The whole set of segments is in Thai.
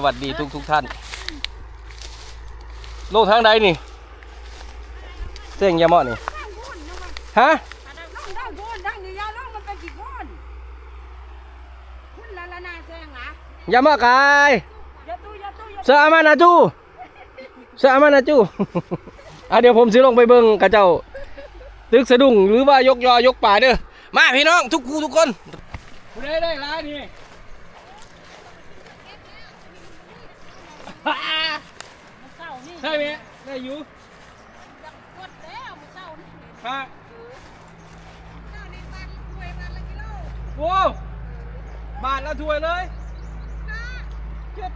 สวัสดีทุกทุกท่าน โลกทางใดนี่ เสียงยามาะนี่ ฮะน้องได้โดนดังนี่ยาน้องมันเป็นกี่คนคุณละละนาแซงอะยาเหมาะกายอย่าม่อย่าเสอามานาจูเสอามานาจูอะเดี๋ยวผมสิลงไปเบิ่งกระเจ้า ตึกสะดุ้งหรือว่ายกยอยกป่าเด้อ มาพี่น้องทุกคู่ทุกคนได้ได้ร้านนี่ เศร้านี่ ใช่ไหมได้อยู่จะกดแล้วมันเศร้านี่ฮะเศร้าในบ้านรวยบ้านละกิโลโว้วบาทละถ้วยเลยเจ็ด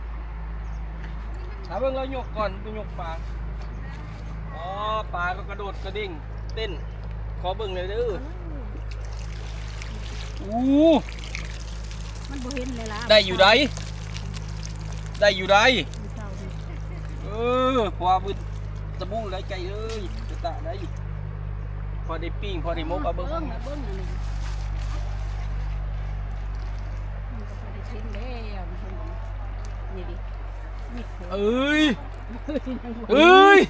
ถ้าเบิ่งเรายกก่อนไปยกปลาอ๋อปลาก็กระโดดกระดิ่งเต้น ขอเบิ่งเลยเด้ออู้มันบ่เห็นเลยล่ะได้อยู่ใดได้อยู่ใดเศร้านี่เออพอบึนตะบูไรไก่เอ้ยจะตะได้พอได้ปิ้งพอได้มกเอาเบิ่งเบิ้งเบิ้งอันนี้มันก็บ่ได้เห็นแล้วมันเห็นบ่นี่ดินี่เถอะเอ้ยเอ้ย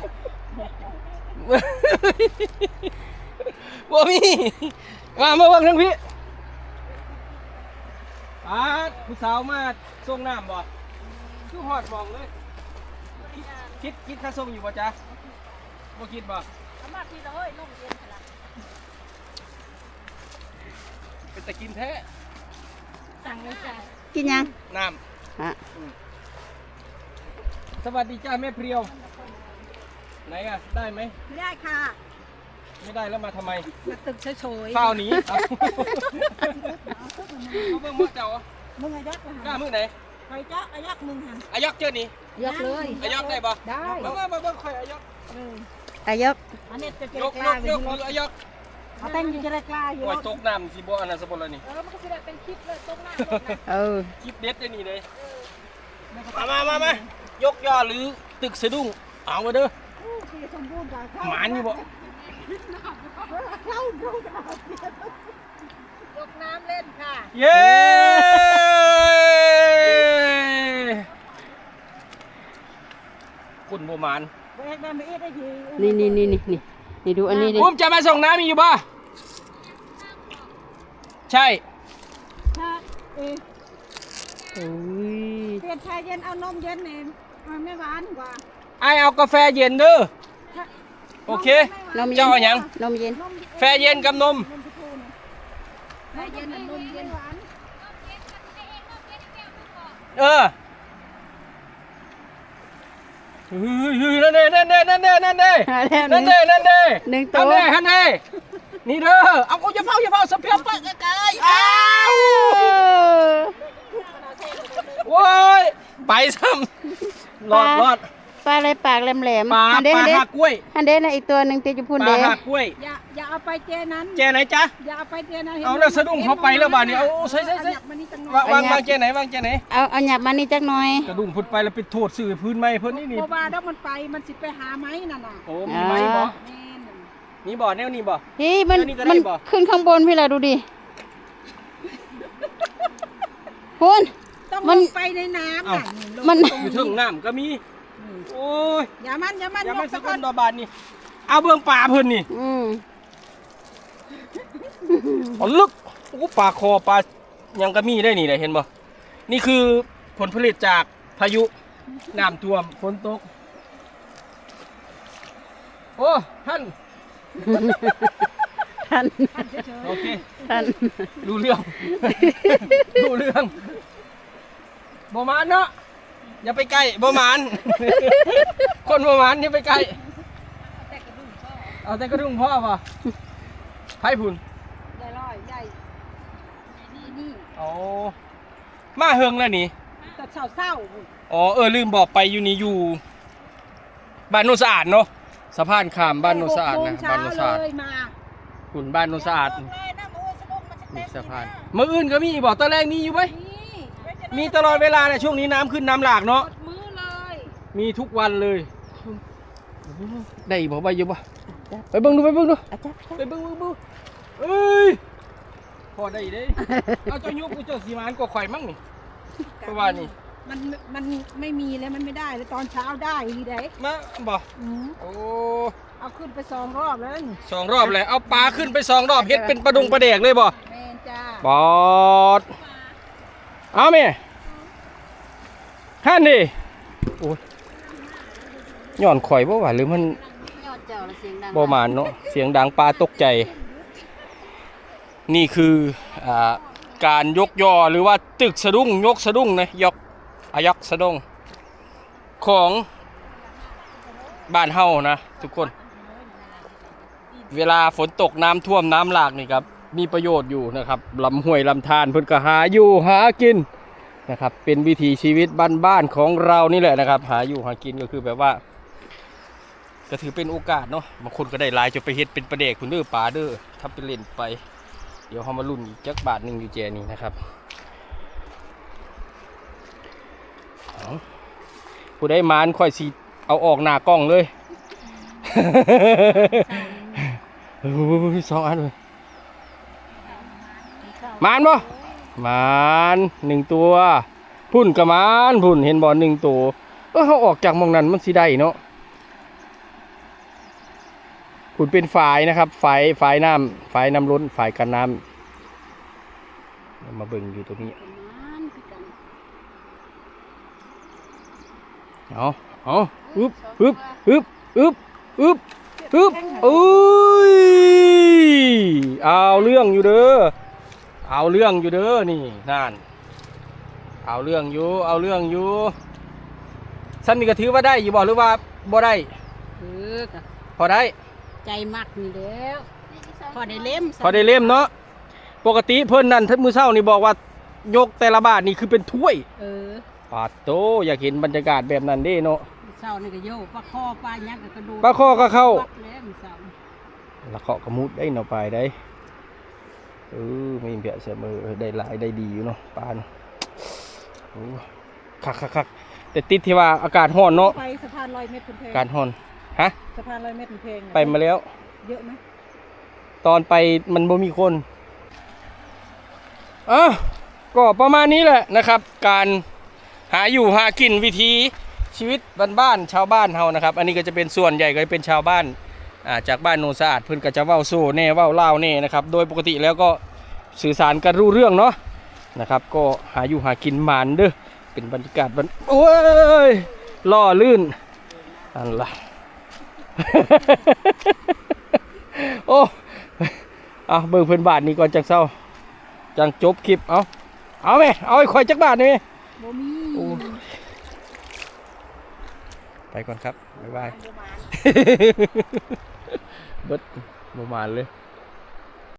บ่มีมามาเบิ่งทั้งพี่อาผู้สาวมาส่งน้ำบ่คือหอดหมองเลย คิดคิดค่าส่งอยู่บ่จ๊ะบ่คิดบ่เอามาทีละเฮ้ยลงเย็นละเป็นตะกินแท้สั่งเลยจ้ะกินยังน้ฮะำสวัสดีจ้าแม่เพรียว ไหนอะได้ไหมไม่ได้ค่ะไม่ได้แล้วมาทำไมมาตึกเฉยๆเฝ้าหนีเอาเอาเบิ่งมือเจ้าอะมึงอายักษ์กล้ามือไหนใครจ้าอายักษ์มึงหันอายอกเจอนี่ ยกเลยอายอกได้ปะได้มามามาเบิ่งข่อยอายอกอายกอันนี้จะเจยรกกยล้ากยกมืออายอกเขาเต้นอยู่จะได้กล้าอยู่โอ้ยตกน้ำสิบ่อันนั้นสบ่ละนี่เออมันก็จะได้เป็นคลิปเลยตรงหน้าเออคลิปเด็ดได้นี่เลยมามามามา ยกยอหรือตึกสะดุ้งเอามาเด้อที่สมบูรณ์แบบหมานอยู่บ่เข้าดูยกน้ำเล่นค่ะ เย้ คุณบ่หมานเวกได้ไม่เอ็ดได้ทีนี่นี่นี่นี่นี่นี่ดูอันนี้ดิอุ้มจะมาส่งน้ำมีอยู่ป่ะใช่ถ้าเออโอ้ยเปลี่ยนชาเย็นเอานมเย็นเนี่ยมันไม่หวานกว่าไอเอากาแฟเย็นเด้อโอเคนมเย็นเจ้าเอาหยังนมเย็นแฟเย็นกับนมนมชมพูเนี่ยชาเย็นนมเย็นหวานเออเฮ้ยเฮ้ย นั่นเด้นั่นเด้นั่นเด้นั่นเด้หาแล้วหนั่นึ่นเด้นั่นเด้หนึ่งตัวนั่นเด้ฮันเด้นี่เด้อเอาเอาอย่าเฝ้าอย่าเฝ้าสเพียบไปไกลยอ้าวโว้ยไปซ้ำรอดรอด ปลาอะไรปากแหลมๆปลาฮันเด้ปลาฮันเด้หักกล้วยฮันเด้นะอีกตัวหนึ่งตีจะพูนปลาเด้หักกล้วย อย่าอย่าเอาไปเจนั้นแจไหนจ๊ะ อย่าเอาไปเจนั้นเอาแล้วสะดุ้งเขาไปแล้วบ้านนี้เอาใส่ใส่ใส่หยับมานี่จังหน่วาองยวางวางแจไหนวางแจไหน เอาเอาหยับมานี่จักหน่อย กระดุมพุดไปแล้วไปโทษสื่อพื้นไม้เพิ่นนี่นี่เพราะว่าถ้ามันไปมันสิไปหาไม้นั่นน่ะโอ้มีไม้บ่แม่นมีบ่อแนวนี้บ่พี่มันเดี๋ยวนี้ก็ได้มันบ่ ขึ้นข้างบนพี่ละดูดิพูนต้องมัลน งไปในน้ำน่ะมัน อยู่ถึงน้ำก็มี โอ้ยอย่ามันอย่ามันอย่ามาลงสัสักกคคนนต่อบานนี่เอาเบื้องป่าเพิ่นนี่อืมอ๋อลึกโอ้ปลาคอปลายังก็มีได้นี่ได้เห็นบ่นี่คือผลผลิตจากพายุน้ำท่วมฝนตก โอ้ท่านท่านโอเคท่านดูเรื่องดูเรื่องบมานเนาะ อย่าไปใกล้บมานคนบมานอย่าไปใกล้เอาแต่กระดุมพ่อป่ะไพ่พุ่นใหญ่ร้อยใหญ่นี่นี่อ๋อมาเฮืองแล้วนี่แต่เศร้าเศร้าอ๋อเออลืมบอกไปอยู่นี่อยู่ บ้านโนนสะอาดเนาะสะพานข้ามบ้านโนนสะอาดนะบ้านโนนสะอาดเลยมาหุ่นบ้านโนนสะอาดเลยนะโอ้ยสนุกมันจะเต็นี่มสะพานมื้ออื่นก็มีบอกตอนแรกมีอยู่ไหมนี่ไว้จะ มีตลอดเวลาเลยช่วงนี้น้ำขึ้นน้ำหลากเนาะหมดมือเลยมีทุกวันเลยได้บอกไปอยู่ปะไปเบิ่งดูไปเบิ่งดูอาจับจับไปเบิ่งเบิ่งเบิ่งเอ้ยพอได้เด้เอาเจ้ายุกกูเจ้าสีมานก็ข่อยมั่งนี่เพราะว่านี่มันมันไม่มีแล้วมันไม่ได้แล้วตอนเช้าได้อีกได้มาบ่อืมโอ้เอาขึ้นไปสองรอบแล้วนี่สองรอบเลยเอาปลาขึ้นไปสองรอบเฮ็ดเป็นปลาดุงปลาแดกเลยบ่แม่นจ้าบอด เอาแม่ฮั่นดิโอ้ยย้อนข่อยบ่ว่าหรือมันยอดเจ้าละเสียงดังบ่มานเนาะเสียงดังปลาตกใจ นี่คืออ่าการยกยอหรือว่าตึกสะดุ้งยกสะดุ้งนะยกอายกสะดุ้งของบ้านเฮานะทุกคน เวลาฝนตกน้ำท่วมน้ำหลากนี่ครับ มีประโยชน์อยู่นะครับลำห้วยลำธารเพิ่นก็หาอยู่หากินนะครับ เป็นวิถีชีวิตบ้านๆของเรานี่แหละนะครับ หาอยู่หากินก็คือแบบว่าก็ถือเป็นโอกาสเนาะบางคนก็ได้ลายจนไปเฮ็ดเป็นประเด็กคุณเด้อปลาเด้อทำเป็นเล่นไป เดี๋ยวเขามาลุ่นจักบาทหนึ่งอยู่แจนี่นะครับผู้ได้มานค่อยสิเอาออกหน้ากล้องเลยเฮ้ยสองอันเลย มานบ่มานหนึ่งตัว พุ่นกับมานพุ่นเห็นบ่หนึ่งตัวเออเขาออกจากมองนั้นมันสิได้เนาะคุณเป็นฝายนะครับฝายฝายน้ำฝายน้ำล้นฝายกันน้ำมาเบิ่งอยู่ตรงนี้มันคือกันเอาเอาอึบอึบอึบอึบอึบอึบอุ้ยเอาเรื่องอยู่เด้อ เอาเรื่องอยู่เด้อนี่นั่นเอาเรื่องอยู่เอาเรื่องอยู่สั้นนี่ก็ถือว่าได้อยู่บ่หรือว่าบ่ได้เออก็พอได้ใจมักนี่แล้วพอได้เล่มพอได้เล่มเนาะปกติเพิ่นนั่นท่านมือเช้านี่บอกว่ายกแต่ละบาทนี่คือเป็นถ้วย เออปาดโตอยากเห็นบรรยากาศแบบนั้นเด้เนาะเช้านี่ก็โยกปลาคอปลายักษ์ก็กระโดดปลาข้อก็เข้าปักแล้วมื้อเช้าละเคาะกระมุดได้เนาะไปได้ เออไม่เบียเสมอได้หลายได้ดีอยู่เนาะปลาเนาะโอ้คักคักคักแต่ติดที่ว่าอากาศร้อนเนาะไปสะพานลอยเม็ดคุณเพลอากาศร้อนฮะสะพานลอยเม็ดคุณเพลงไปมาแล้ว เยอะไหมตอนไปมันบ่มีคนอะก็ประมาณนี้แหละนะครับ การหาอยู่หากินวิธีชีวิตบ้านๆชาวบ้านเฮานะครับ อันนี้ก็จะเป็นส่วนใหญ่ก็จะเป็นชาวบ้านอ่า จากบ้านโนนสะอาดเพิ่นก็จะเว้าโซ่แน่เว้าเล่าวแน่นะครับโดยปกติแล้วก็สื่อสารกันรู้เรื่องเนาะนะครับ ก็หาอยู่หากินหมานเด้อเป็นบรรยากาศบ้านโอ้ยล่อลื่นอันละโอ้เอาเบิ่งเพิ่นบาทนี้ก่อนจังเศร้าจังจบคลิปเอาเอาไหมเอาไอ้ข่อยจักบาทนี่ไหมบ่มีโอ้ไปก่อนครับ บ๊ายบาย เบิดประมาณเลย